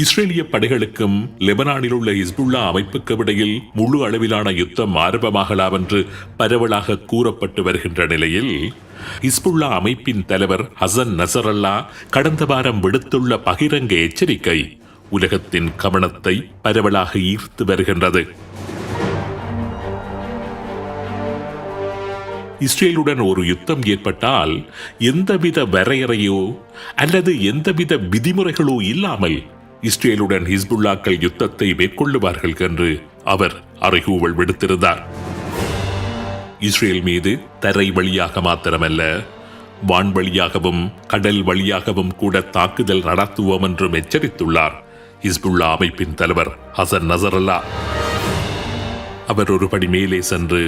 இஸ்ரேலிய படைகளுக்கும் லெபனானில் உள்ள ஹிஸ்புல்லா அமைப்புக்கு இடையில் முழு அளவிலான யுத்தம் ஆரம்பமாகலாம் என்று பரவலாக கூறப்பட்டு வருகின்ற நிலையில் ஹிஸ்புல்லா அமைப்பின் தலைவர் ஹசன் நசரல்லா கடந்த வாரம் விடுத்துள்ள பகிரங்க எச்சரிக்கை உலகத்தின் கவனத்தை பரவலாக ஈர்த்து வருகின்றது. இஸ்ரேலுடன் ஒரு யுத்தம் ஏற்பட்டால் எந்தவித வரையறையோ அல்லது எந்தவித விதிமுறைகளோ இல்லாமல் இஸ்ரேலுடன் ஹிஸ்புல்லாக்கள் யுத்தத்தை மேற்கொள்ளுவார்கள் என்று அவர் அறைகூவல் விடுத்திருந்தார். இஸ்ரேல் மீது தரை வழியாக மாத்திரமல்ல வான் வழியாகவும் கடல் வழியாகவும் கூட தாக்குதல் நடத்துவோம் என்றும் எச்சரித்துள்ளார் ஹிஸ்புல்லா அமைப்பின் தலைவர் ஹசன் நசரல்லா. அவர் ஒருபடி மேலே சென்று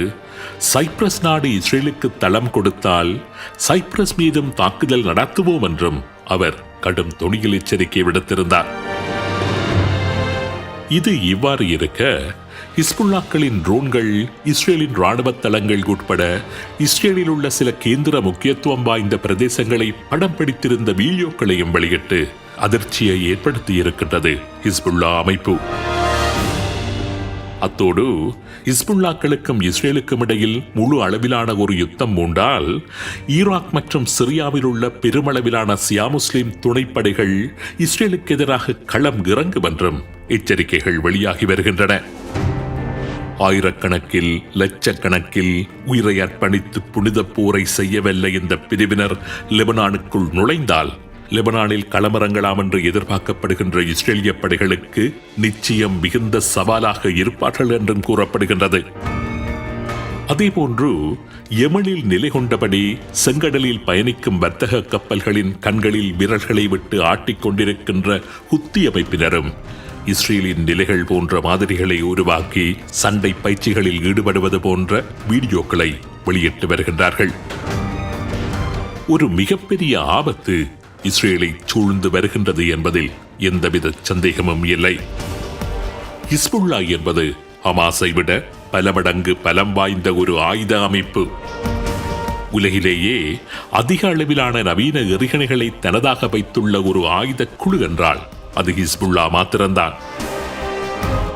சைப்ரஸ் நாடு இஸ்ரேலுக்கு தளம் கொடுத்தால் சைப்ரஸ் மீதும் தாக்குதல் நடத்துவோம் என்றும் அவர் கடும் தொணியில் எச்சரிக்கை விடுத்திருந்தார். இது இவ்வாறு இருக்க ஹிஸ்புல்லாக்களின் ட்ரோன்கள் இஸ்ரேலின் ராணுவ தளங்கள் உட்பட இஸ்ரேலில் உள்ள சில கேந்திர முக்கியத்துவம் வாய்ந்த பிரதேசங்களை படம் பிடித்திருந்த வீடியோக்களையும் வெளியிட்டு அதிர்ச்சியை ஏற்படுத்தியிருக்கின்றது ஹிஸ்புல்லா அமைப்பு. அத்தோடு இஸ்புல்லாக்களுக்கும் இஸ்ரேலுக்கும் இடையில் முழு அளவிலான ஒரு யுத்தம் மூண்டால் ஈராக் மற்றும் சிரியாவில் உள்ள பெருமளவிலான சியா முஸ்லிம் துணைப்படைகள் இஸ்ரேலுக்கு எதிராக களம் இறங்கும் என்றும் எச்சரிக்கைகள் வெளியாகி வருகின்றன. ஆயிரக்கணக்கில் லட்சக்கணக்கில் உயிரை அர்ப்பணித்து புனித போரை செய்யவல்ல இந்த பிரிவினர் லெபனானுக்குள் நுழைந்தால் லெபனானில் களமிறங்கலாம் என்று எதிர்பார்க்கப்படுகின்ற இஸ்ரேலிய படைகளுக்கு நிச்சயம் மிகுந்த சவாலாக இருப்பார்கள் என்றும் கூறப்படுகின்றது. அதேபோன்று எமனில் நிலை கொண்டபடி செங்கடலில் பயணிக்கும் வர்த்தக கப்பல்களின் கண்களில் விரல்களை விட்டு ஆட்டிக் கொண்டிருக்கின்ற ஹுத்தி அமைப்பினரும் இஸ்ரேலின் நிலைகள் போன்ற மாதிரிகளை உருவாக்கி சண்டை பயிற்சிகளில் ஈடுபடுவது போன்ற வீடியோக்களை வெளியிட்டு வருகின்றார்கள். ஒரு மிகப்பெரிய ஆபத்து இஸ்ரேலை சூழ்ந்து வருகின்றது என்பதில் எந்தவித சந்தேகமும் இல்லை. ஹிஸ்புல்லா என்பது ஹமாஸை விட பல மடங்கு பலம் வாய்ந்த ஒரு ஆயுத அமைப்பு. உலகிலேயே அதிக அளவிலான நவீன எறிகணைகளை தனதாக வைத்துள்ள ஒரு ஆயுத குழு என்றால் அது ஹிஸ்புல்லா மாத்திரம்தான்.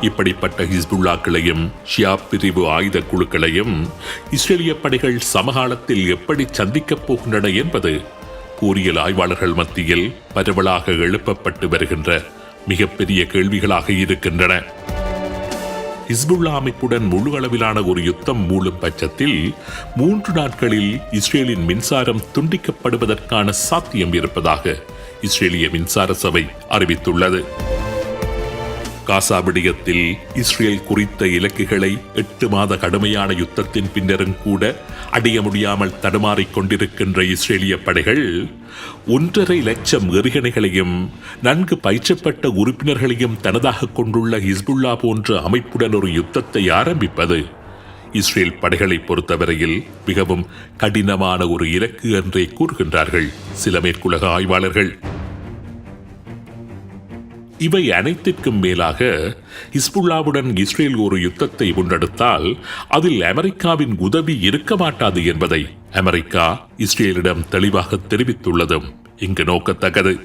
இப்படிப்பட்ட ஹிஸ்புல்லாக்களையும் ஷியா பிரிவு ஆயுத குழுக்களையும் இஸ்ரேலிய படைகள் சமகாலத்தில் எப்படி சந்திக்கப் போகின்றன என்பது போரியல் ஆய்வாளர்கள் மத்தியில் பரவலாக எழுப்பப்பட்டு வருகின்ற மிகப்பெரிய கேள்விகளாக இருக்கின்றன. ஹிஸ்புல்லா அமைப்புடன் முழு அளவிலான ஒரு யுத்தம் மூழும் பட்சத்தில் மூன்று நாட்களில் இஸ்ரேலின் மின்சாரம் துண்டிக்கப்படுவதற்கான சாத்தியம் இருப்பதாக இஸ்ரேலிய மின்சார சபை அறிவித்துள்ளது. காசா விடயத்தில் இஸ்ரேல் குறித்த இலக்குகளை எட்டு மாத கடுமையான யுத்தத்தின் பின்னரும் கூட அடைய முடியாமல் தடுமாறிக் கொண்டிருக்கின்ற இஸ்ரேலிய படைகள் ஒன்றரை லட்சம் எறிகணைகளையும் நன்கு பயிற்சப்பட்ட உறுப்பினர்களையும் தனதாக கொண்டுள்ள ஹிஸ்புல்லா போன்ற அமைப்புடன் ஒரு யுத்தத்தை ஆரம்பிப்பது இஸ்ரேல் படைகளை பொறுத்தவரையில் மிகவும் கடினமான ஒரு இலக்கு என்றே கூறுகின்றார்கள் சில மேற்குலக ஆய்வாளர்கள். இவை அனைத்திற்கும் மேலாக இஸ்புல்லாவுடன் இஸ்ரேல் ஒரு யுத்தத்தை முன்னெடுத்தால் அதில் அமெரிக்காவின் உதவி இருக்க மாட்டாது என்பதை அமெரிக்கா இஸ்ரேலிடம் தெளிவாக தெரிவித்துள்ளதும் இங்கு நோக்கத்தக்கது.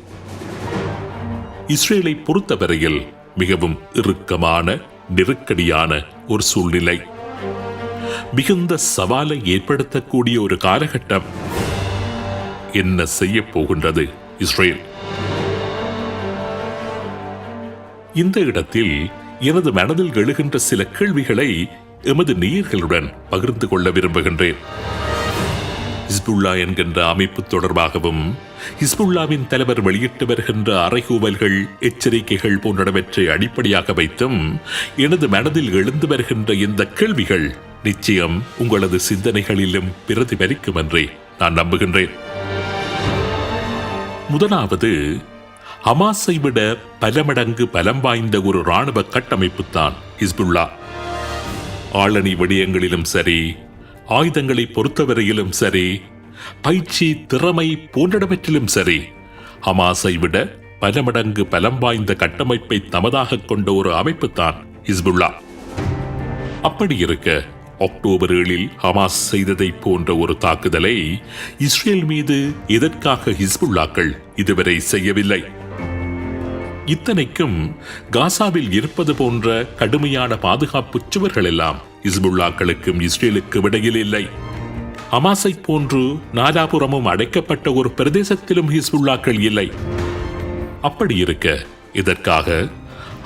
இஸ்ரேலை பொறுத்தவரையில் மிகவும் இறுக்கமான நெருக்கடியான ஒரு சூழ்நிலை. மிகுந்த சவாலை ஏற்படுத்தக்கூடிய ஒரு காலகட்டம் என்ன செய்ய போகின்றது இஸ்ரேல்? இந்த இடத்தில் எனது மனதில் எழுகின்ற சில கேள்விகளை எமது நேயர்களுடன் பகிர்ந்து கொள்ள விரும்புகின்றேன். ஹிஸ்புல்லா என்கின்ற அமைப்பு தொடர்பாகவும் ஹிஸ்புல்லாவின் தலைவர் வெளியிட்டு வருகின்ற அறைகூவல்கள் எச்சரிக்கைகள் போன்றவற்றை அடிப்படையாக வைத்தும் எனது மனதில் எழுந்து வருகின்ற இந்த கேள்விகள் நிச்சயம் உங்களது சிந்தனைகளிலும் பிரதிபலிக்கும் என்றே நான் நம்புகின்றேன். முதலாவது ஹமாஸை விட பல மடங்கு பலம் வாய்ந்த ஒரு ராணுவ கட்டமைப்பு தான் ஹிஸ்புல்லா. ஆளணி விடயங்களிலும் சரி ஆயுதங்களை பொறுத்தவரையிலும் சரி பயிற்சி திறமை போன்றவற்றிலும் சரி ஹமாஸை விட பல மடங்கு பலம் வாய்ந்த கட்டமைப்பை தமதாக கொண்ட ஒரு அமைப்பு தான் ஹிஸ்புல்லா. அப்படி இருக்க அக்டோபர் ஏழில் ஹமாஸ் செய்ததை போன்ற ஒரு தாக்குதலை இஸ்ரேல் மீது எதற்காக ஹிஸ்புல்லாக்கள் இதுவரை செய்யவில்லை? இத்தனைக்கும் காசாவில் இருப்பது போன்ற கடுமையான பாதுகாப்பு சுவர்கள் எல்லாம் இஸ்புல்லாக்களுக்கும் இஸ்ரேலுக்கும் இடையில் இல்லை. ஹமாஸை போன்று நாலாபுரமும் அடைக்கப்பட்ட ஒரு பிரதேசத்திலும் ஹிஸ்புல்லாக்கள் இல்லை. அப்படி இருக்க இதற்காக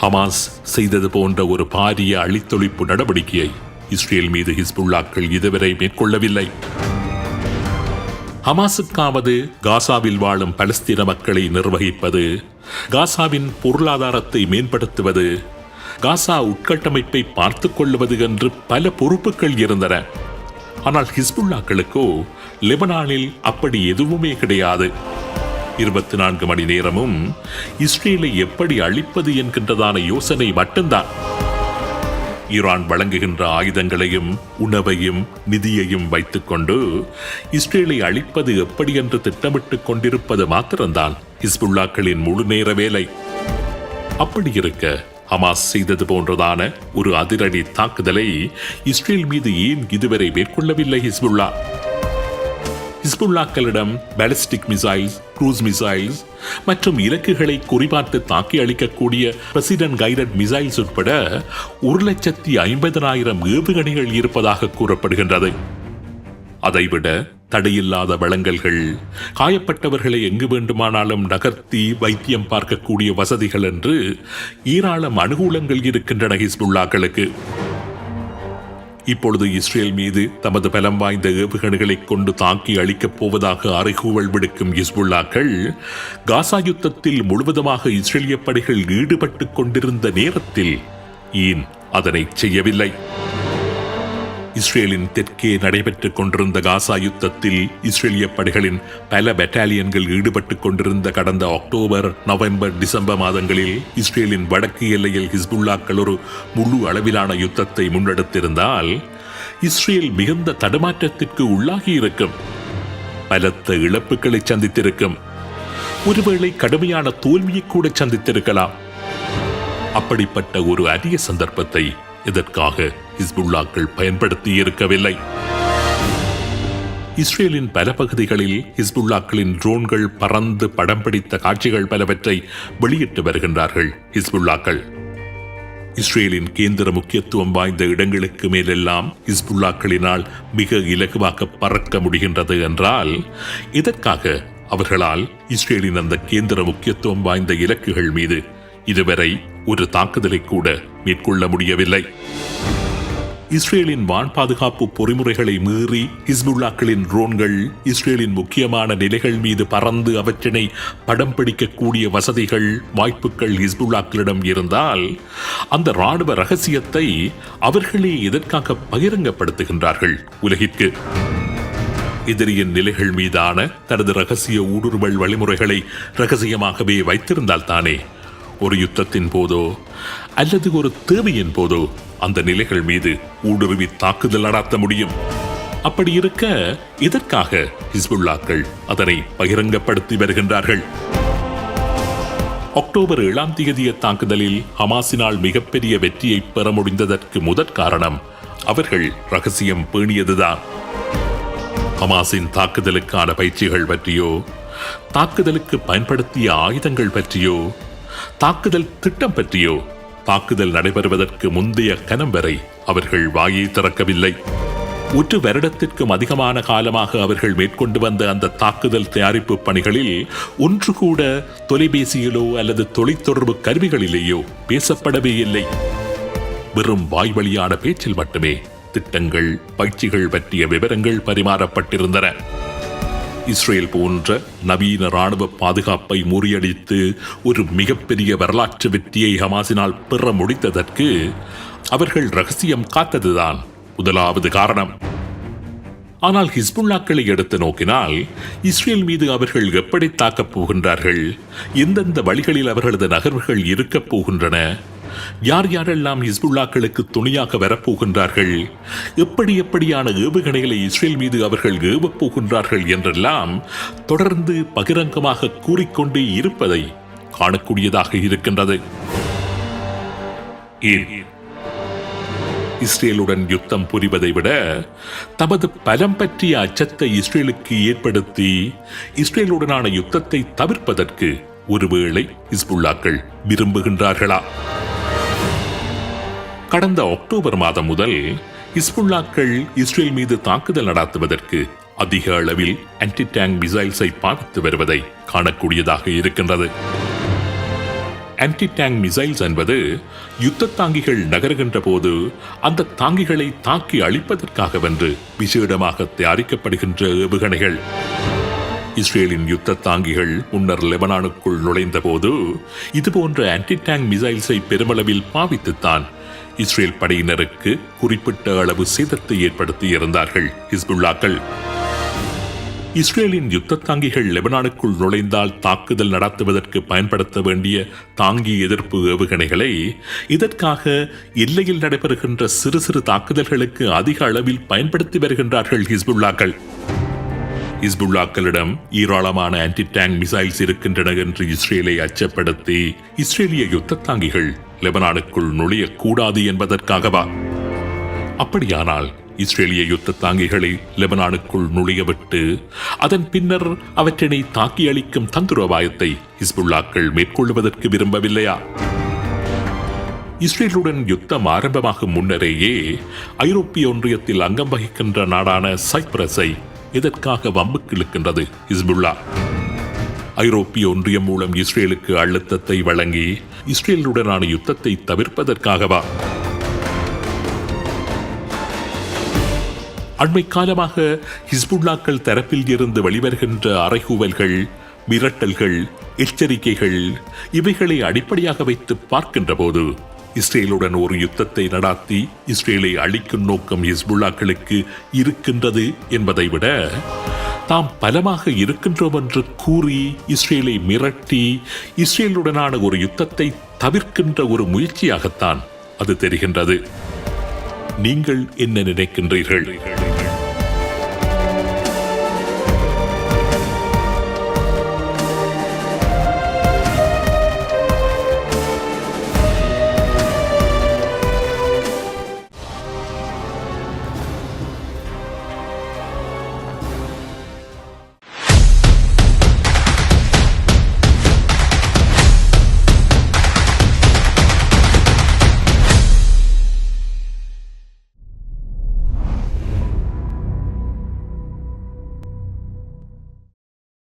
ஹமாஸ் செய்தது போன்ற ஒரு பாரிய அழித்தொழிப்பு நடவடிக்கையை இஸ்ரேல் மீது ஹிஸ்புல்லாக்கள் இதுவரை மேற்கொள்ளவில்லை. ஹமாசுக்காவது காசாவில் வாழும் பலஸ்தீன மக்களை நிர்வகிப்பது காசாவின் பொருளாதாரத்தை மேம்படுத்துவது காசா உட்கட்டமைப்பை பார்த்துக் கொள்வது என்று பல பொறுப்புகள் இருந்தன. ஆனால் ஹிஸ்புல்லாக்களுக்கோ லெபனானில் அப்படி எதுவுமே கிடையாது. இருபத்தி நான்கு மணி நேரமும் இஸ்ரேலை எப்படி அழிப்பது என்கின்றதான யோசனை மட்டும்தான். ஈரான் வழங்குகின்ற ஆயுதங்களையும் உணவையும் நிதியையும் வைத்துக்கொண்டு இஸ்ரேலை அழிப்பது எப்படி என்று திட்டமிட்டுக் கொண்டிருப்பது மாத்திரம்தான் ஹிஸ்புல்லாக்களின் முழு நேர வேலை. அப்படி இருக்க ஹமாஸ் செய்தது போன்றதான ஒரு அதிரடி தாக்குதலை இஸ்ரேல் மீது ஏன் இதுவரை மேற்கொள்ளவில்லை ஹிஸ்புல்லா? ஹிஸ்புல்லாக்களிடம் பாலிஸ்டிக் மிசைல்ஸ் க்ரூஸ் மிசைல்ஸ் மற்றும் இலக்குகளை குறிபார்த்து தாக்கி அளிக்கக்கூடிய பிரசிடென்ட் கைடட் மிசைல்ஸ் உட்பட ஒரு லட்சத்தி ஐம்பதனாயிரம் ஏவுகணைகள் இருப்பதாக கூறப்படுகின்றது. அதைவிட தடையில்லாத வளங்கல்கள் காயப்பட்டவர்களை எங்கு வேண்டுமானாலும் நகர்த்தி வைத்தியம் பார்க்கக்கூடிய வசதிகள் என்று ஏராளம் அனுகூலங்கள் இருக்கின்றன ஹிஸ்புல்லாக்களுக்கு. இப்பொழுது இஸ்ரேல் மீது தமது பலம் வாய்ந்த ஏவுகணைகளை கொண்டு தாக்கி அழிக்கப் போவதாக அறைகூவல் விடுக்கும் இஸ்புல்லாக்கள் காசா யுத்தத்தில் முழுவதுமாக இஸ்ரேலிய படைகள் ஈடுபட்டு கொண்டிருந்த நேரத்தில் ஏன் அதனை செய்யவில்லை? இஸ்ரேலின் தெற்கே நடைபெற்றுக் கொண்டிருந்த காசா யுத்தத்தில் இஸ்ரேலிய படைகளின் பல பெட்டாலியன்கள் ஈடுபட்டுக் கொண்டிருந்த கடந்த அக்டோபர் நவம்பர் டிசம்பர் மாதங்களில் இஸ்ரேலின் வடக்கு எல்லையில் ஹிஸ்புல்லாக்கள் ஒரு முழு அளவிலான யுத்தத்தை முன்னெடுத்திருந்தால் இஸ்ரேல் மிகுந்த தடுமாற்றத்திற்கு உள்ளாகி இருக்கும் பலத்த இழப்புகளை சந்தித்திருக்கும். ஒருவேளை கடுமையான தோல்வியை கூட சந்தித்திருக்கலாம். அப்படிப்பட்ட ஒரு அரிய சந்தர்ப்பத்தை இதற்காக ஹிஸ்புல்லாக்கள் பயன்படுத்தி இருக்கவில்லை இஸ்ரேலின் பல பகுதிகளில் ஹிஸ்புல்லாக்களின் ட்ரோன்கள் பறந்து படம் பிடித்த காட்சிகள் பலவற்றை வெளியிட்டு வருகின்றார்கள் ஹிஸ்புல்லாக்கள். இஸ்ரேலின் கேந்திர முக்கியத்துவம் வாய்ந்த இடங்களுக்கு மேலெல்லாம் ஹிஸ்புல்லாக்களினால் மிக இலகுவாக பறக்க முடிகின்றது என்றால் இதற்காக அவர்களால் இஸ்ரேலின் அந்த கேந்திர முக்கியத்துவம் வாய்ந்த இலக்குகள் மீது இதுவரை ஒரு தாக்குதலை கூட மேற்கொள்ள முடியவில்லை. இஸ்ரேலின் வான் பாதுகாப்பு பொறிமுறைகளை மீறி ஹிஸ்புல்லாக்களின் ட்ரோன்கள் இஸ்ரேலின் முக்கியமான நிலைகள் மீது பறந்து அவற்றினை படம் பிடிக்கக்கூடிய வசதிகள் வாய்ப்புகள் ஹிஸ்புல்லாக்களிடம் இருந்தால் அந்த ராணுவ ரகசியத்தை அவர்களே எதற்காக பகிரங்கப்படுத்துகின்றார்கள் உலகிற்கு? எதிரியின் நிலைகள் மீதான தனது ரகசிய ஊடுருவல் வழிமுறைகளை ரகசியமாகவே வைத்திருந்தால் தானே? ஒரு யுத்தத்தின் போதோ அல்லது ஒரு தேவையின் போதோ அந்த நிலைகள் மீது ஊடுருவி தாக்குதல் நடாத்த முடியும். அப்படி இருக்க இதற்காக ஹிஸ்புல்லாக்கள் அதனை பகிரங்கப்படுத்தி வருகின்றார்கள்? அக்டோபர் ஏழாம் தேதிய தாக்குதலில் ஹமாஸினால் மிகப்பெரிய வெற்றியை பெற முடிந்ததற்கு முதற் காரணம் அவர்கள் ரகசியம் பேணியதுதான். ஹமாஸின் தாக்குதலுக்கான பயிற்சிகள் பற்றியோ தாக்குதலுக்கு பயன்படுத்திய ஆயுதங்கள் பற்றியோ தாக்குதல் திட்டம் பற்றியோ? தாக்குதல் நடைபெறுவதற்கு முந்தைய கணம் வரை அவர்கள் வாயை திறக்கவில்லை. ஒரு வருடத்திற்கும் அதிகமான காலமாக அவர்கள் மேற்கொண்டு வந்த அந்த தாக்குதல் தயாரிப்பு பணிகளில் ஒன்று கூட தொலைபேசியிலோ அல்லது தொலைத்தொடர்பு கருவிகளிலேயோ பேசப்படவே இல்லை. வெறும் வாய்வழியான பேச்சில் மட்டுமே திட்டங்கள் பயிற்சிகள் பற்றிய விவரங்கள் பரிமாறப்பட்டிருந்தன. இஸ்ரேல் போன்ற நவீன ராணுவ பாதுகாப்பை முறியடித்து ஒரு மிகப்பெரிய வரலாற்று வெற்றியை ஹமாஸினால் பெற முடித்ததற்கு அவர்கள் ரகசியம் காத்ததுதான் முதலாவது காரணம். ஆனால் ஹிஸ்புல்லாக்களை எடுத்து நோக்கினால் இஸ்ரேல் மீது அவர்கள் எப்படி தாக்கப் போகின்றார்கள்? எந்தெந்த வழிகளில் அவர்களது நகர்வுகள் இருக்கப் போகின்றன? யார் யாரெல்லாம் ஹிஸ்புல்லாக்களுக்கு துணையாக வரப்போகின்றார்கள்? எப்படி எப்படியான ஏவுகணைகளை இஸ்ரேல் மீது அவர்கள் ஏவப் போகின்றார்கள் என்றெல்லாம் தொடர்ந்து பகிரங்கமாக கூறிக்கொண்டே இருப்பதை காணக்கூடியதாக இருக்கின்றது. இஸ்ரேலுடன் யுத்தம் புரிவதை விட தமது பலம் பற்றிய அச்சத்தை இஸ்ரேலுக்கு ஏற்படுத்தி இஸ்ரேலுடனான யுத்தத்தை தவிர்ப்பதற்கு ஒருவேளை ஹிஸ்புல்லாக்கள் விரும்புகின்றார்களா? கடந்த அக்டோபர் மாதம் முதல் இஸ்புல்லாக்கள் இஸ்ரேல் மீது தாக்குதல் நடாத்துவதற்கு அதிக அளவில் ஆன்டி டேங்க் மிசைல்ஸை பாவித்து வருவதை காணக்கூடியதாக இருக்கின்றது. ஆன்டி டேங்க் மிசைல்ஸ் என்பது யுத்த தாங்கிகள் நகருகின்ற போது அந்த தாங்கிகளை தாக்கி அழிப்பதற்காக வென்று விசேடமாக தயாரிக்கப்படுகின்ற ஏவுகணைகள். இஸ்ரேலின் யுத்த தாங்கிகள் முன்னர் லெபனானுக்குள் நுழைந்த போது இதுபோன்ற ஆன்டி டேங்க் மிசைல்ஸை பெருமளவில் பாவித்துத்தான் இஸ்ரேல் படையினருக்கு குறிப்பிட்ட அளவு சேதத்தை ஏற்படுத்தி இருந்தார்கள் ஹிஸ்புல்லாக்கள். இஸ்ரேலின் யுத்த தாங்கிகள் லெபனானுக்குள் நுழைந்தால் தாக்குதல் நடத்துவதற்கு பயன்படுத்த வேண்டிய தாங்கி எதிர்ப்பு ஏவுகணைகளை இதற்காக எல்லையில் நடைபெறுகின்ற சிறு சிறு தாக்குதல்களுக்கு அதிக அளவில் பயன்படுத்தி வருகின்றார்கள் ஹிஸ்புல்லாக்கள். ஹிஸ்புல்லாக்களிடம் ஏராளமான ஆன்டி டேங்க் மிசைல்ஸ் இருக்கின்றன என்று இஸ்ரேலை அச்சப்படுத்தி இஸ்ரேலிய யுத்த தாங்கிகள் லெபனானுக்குள் நுழையக்கூடாது என்பதற்காகவா? அப்படியானால் இஸ்ரேலிய யுத்த தாங்கிகளை லெபனானுக்குள் நுழையவிட்டு அதன் பின்னர் அவற்றினை தாக்கி அளிக்கும் தந்துரவாயத்தை ஹிஸ்புல்லாக்கள் மேற்கொள்வதற்கு விரும்பவில்லையா? இஸ்ரேலுடன் யுத்தம் ஆரம்பமாகும் முன்னரேயே ஐரோப்பிய ஒன்றியத்தில் அங்கம் வகிக்கின்ற நாடான சைப்ரஸை எதற்காக வம்புக்கு இழுக்கின்றது ஹிஸ்புல்லா? ஐரோப்பிய ஒன்றியம் மூலம் இஸ்ரேலுக்கு அழுத்தத்தை வழங்கி இஸ்ரேலுடனான யுத்தத்தை தவிர்ப்பதற்காகவா? அண்மை காலமாக ஹிஸ்புல்லாக்கள் தரப்பில் இருந்து வெளிவருகின்ற அறைகூவல்கள் மிரட்டல்கள் எச்சரிக்கைகள் இவைகளை அடிப்படையாக வைத்து பார்க்கின்ற போது இஸ்ரேலுடன் ஒரு யுத்தத்தை நடாத்தி இஸ்ரேலை அழிக்கும் நோக்கம் ஹிஸ்புல்லாக்களுக்கு இருக்கின்றது என்பதை விட தாம் பலமாக இருக்கின்றோம் என்று கூறி இஸ்ரேலை மிரட்டி இஸ்ரேலுடனான ஒரு யுத்தத்தை தவிர்க்கின்ற ஒரு முயற்சியாகத்தான் அது தெரிகின்றது. நீங்கள் என்ன நினைக்கின்றீர்கள்?